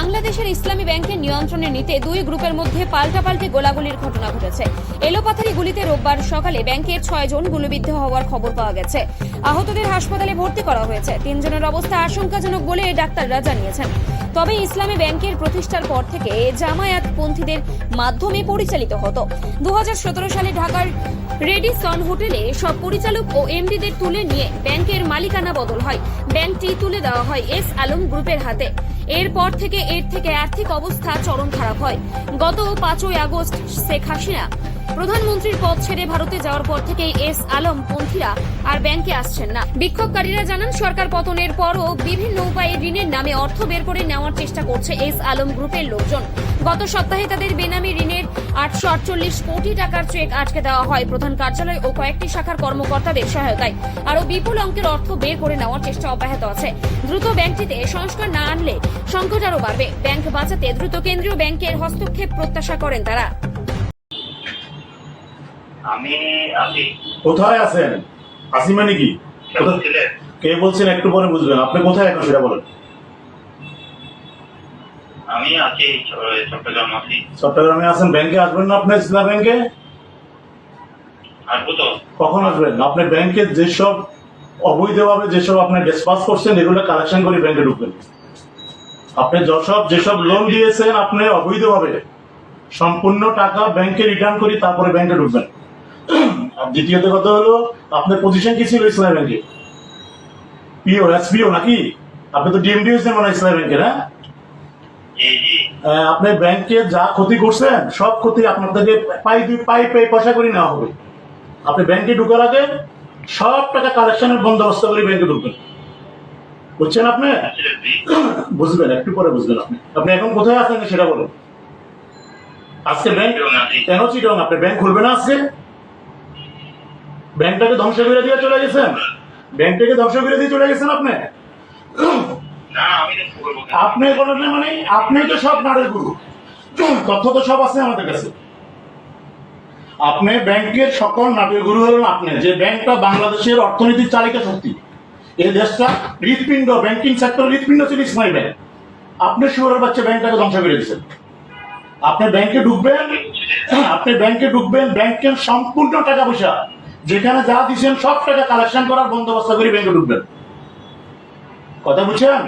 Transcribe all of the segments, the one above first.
এলাকার ইসলামী ব্যাংকের নিয়ন্ত্রণে নিতে দুই গ্রুপের মধ্যে পাল্টাপাল্টি গোলাগুলির ঘটনা ঘটেছে। এলোপাথারি গুলিতে রোববার সকালে ব্যাংকের ছয় জন গুলিবিদ্ধ হওয়ার খবর পাওয়া গেছে। আহতদের হাসপাতালে ভর্তি করা হয়েছে। তিনজনের অবস্থা আশঙ্কাজনক বলে ডাক্তাররা জানিয়েছেন। তবে ইসলামী ব্যাংকের প্রতিষ্ঠার পর থেকে জামায়াত পন্থীদের মাধ্যমে পরিচালিত হতো। দুহাজার সতেরো সালে ঢাকার রেডিসন হোটেলে সব পরিচালক ও এমডিদের তুলে নিয়ে ব্যাংকের মালিকানা বদল হয়। ব্যাংকটি তুলে দেওয়া হয় এস আলম গ্রুপের হাতে। এরপর থেকে এর থেকে আর্থিক অবস্থা চরম খারাপ হয়। গত পাঁচই আগস্ট শেখ হাসিনা প্রধানমন্ত্রীর পদ ছেড়ে ভারতে যাওয়ার পর থেকেই এস আলম পন্থীরা আর ব্যাংকে আসছেন না। বিক্ষোভকারীরা জানান, সরকার পতনের পরও বিভিন্ন উপায়ে ঋণের নামে অর্থ বের করে নেওয়ার চেষ্টা করছে এস আলম গ্রুপের লোকজন। গত সপ্তাহে তাদের বেনামি ঋণের আটশো আটচল্লিশ কোটি টাকার চেক আটকে দেওয়া হয়। প্রধান কার্যালয় ও কয়েকটি শাখার কর্মকর্তাদের সহায়তায় আরও বিপুল অঙ্কের অর্থ বের করে নেওয়ার চেষ্টা অব্যাহত আছে। দ্রুত ব্যাংকটিতে সংস্কার না আনলে সংকট আরও বাড়বে। ব্যাংক বাঁচাতে দ্রুত কেন্দ্রীয় ব্যাংকের হস্তক্ষেপ প্রত্যাশা করেন তারা। আমি আছি কোথায় আছেন? আসি মানে কি? কে বলছেন? একটু পরে বুঝবেন। আপনি কোথায় এখন সেটা বলেন। আমি আছি চট্টগ্রাম আছি। চট্টগ্রামে আছেন। ব্যাংকে আসবেন না আপনার ইসলাম ব্যাংকে? আসব তো। কখন আসবেন? আপনি ব্যাংকে যেসব অবৈধভাবে যেসব আপনি ডিসপাস করছেন এগুলো কালেকশন করে ব্যাংকে ঢুকবেন। আপনি যসব যেসব লোন দিয়েছেন আপনি অবৈধভাবে সম্পূর্ণ টাকা ব্যাংকে রিটার্ন করি তারপরে ব্যাংকে ঢুকবেন। আর দ্বিতীয়ত কথা হলো আপনার পজিশন কি ছিল ইসলাম ব্যাংকে? পিও এসপিও নাকি? আপনি তো ডিএমডি হয়েছেন মানে ইসলাম ব্যাংকের হ্যাঁ? আপনি ব্যাংকে যা ক্ষতি করছেন সব ক্ষতি আপনার থেকে পাই দুই পাই পাই পয়সা করে নেওয়া হবে। আপনি ব্যাংকে ঢুকার আগে সব টাকা কালেকশনের বন্দোবস্ত করে ব্যাংকে ঢুকবেন। বুঝছেন আপনি? বুঝবেন একটু পরে বুঝবেন আপনি। আপনি এখন কোথায় আছেন সেটা বলুন। আজকে ব্যাংক কেন চিটং আপনি ব্যাংক খুলবে না আজকে? ব্যাংকটাকে ধ্বংস করে দিয়ে চলে গেছেন? ব্যাংকটাকে ধ্বংস করে দিয়ে চলে গেছেন আপনি। আপনি করেন না মানে আপনি তো সব নাড়ের গুরু। তথ্য তো সব আছে আমাদের কাছে। আপনি ব্যাংকের সকল নাটের গুরু হলেন আপনি যে ব্যাংকটা বাংলাদেশের অর্থনীতির চালিকা শক্তি। এই দেশটা হৃৎপিণ্ড ব্যাংকিং সেক্টর হৃৎপিণ্ড ছিল ইসমাইল ব্যাংক আপনি শুয়ারের বাচ্চা ব্যাংকটাকে ধ্বংস করে দিচ্ছেন আপনি ব্যাংকে ঢুকবেন আপনি ব্যাংকে ঢুকবেন ব্যাংকের সম্পূর্ণ টাকা পয়সা যেখানে যা দিচ্ছেন সব টাকা কালেকশন করার বন্দোবস্ত করে ব্যাংকে ঢুকবেন। কথা বুঝছেন?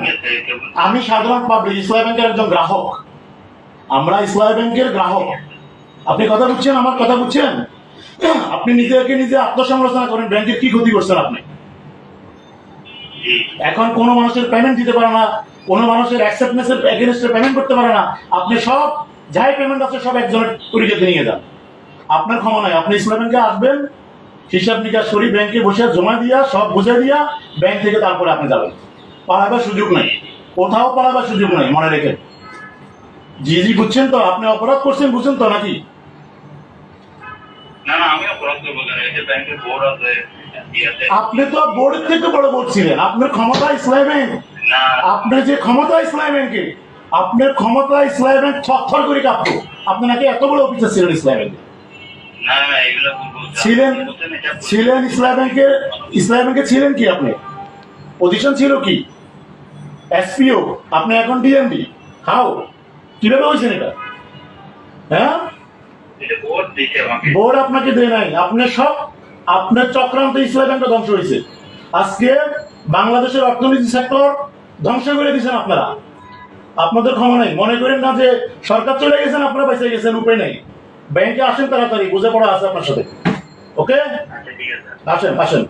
আমি সাধারণ পাবলিক ইসলাম ব্যাংকের একজন গ্রাহক। আমরা ইসলাম ব্যাংকের গ্রাহক। আপনি কথা বুঝছেন? আমার কথা বুঝছেন? আপনি নিজেকে নিজে আত্মসমালোচনা করেন, ব্যাংকের কি ক্ষতি করছেন আপনি? এখন কোনো মানুষের পেমেন্ট দিতে পারে না, কোনো মানুষের অ্যাকসেপ্টেন্সের এগেনস্টে পেমেন্ট করতে পারে না। আপনি সব, যাই পেমেন্ট আছে, সব একজনের তরিকাতে নিয়ে যান। আপনার ক্ষমা নাই। আপনি ইসলাম ব্যাংকে আসবেন হিসাব নিকাশ করি ব্যাংকে বসে জমা দিয়া সব বুঝে দিয়া ব্যাংক থেকে তারপরে আপনি যাবেন। পালাবার সুযোগ নাই। কোথাও পালাবার সুযোগ নাই মনে রেখে জি জি বুঝছেন তো? আপনি অপরাধ করছেন বুঝছেন তো নাকি? আপনি তো বোর্ড থেকে বড় বোর্ড ছিলেন আপনার ক্ষমতা ইসলাম ব্যাংক। আপনার যে ক্ষমতা ইসলাম ব্যাংকে আপনার ক্ষমতা ইসলাম ব্যাংক থরথর করে কাঁপতো। আপনি নাকি এত বড় অফিসার ছিলেন ইসলাম ব্যাংকে? ছিলেন বলছেন এটা ভুল। ছিলেন ইসলাম ব্যাংকে ইসলাম ব্যাংকে ছিলেন কি আপনি? পজিশন ছিল কি? এসপিও আপনি এখন ডিএমডি হাও কীভাবে হয়েছেন এটা? হ্যাঁ? বোর্ড আপনাকে দেয় নাই। আপনি সব আপনার চক্রান্ত ইসলাম ব্যাংকটা ধ্বংস হয়েছে। আজকে বাংলাদেশের অর্থনীতি সেক্টর ধ্বংস করে দিয়েছেন আপনারা। আপনাদের ক্ষমা নাই। মনে করেন না যে সরকার চলে গেছেন আপনারা বেঁচে গেছেন উপায় নেই। ব্যাংকে আসেন তাড়াতাড়ি বুঝে পড়া আছে আপনার সাথে। ওকে আচ্ছা আসেন আসেন।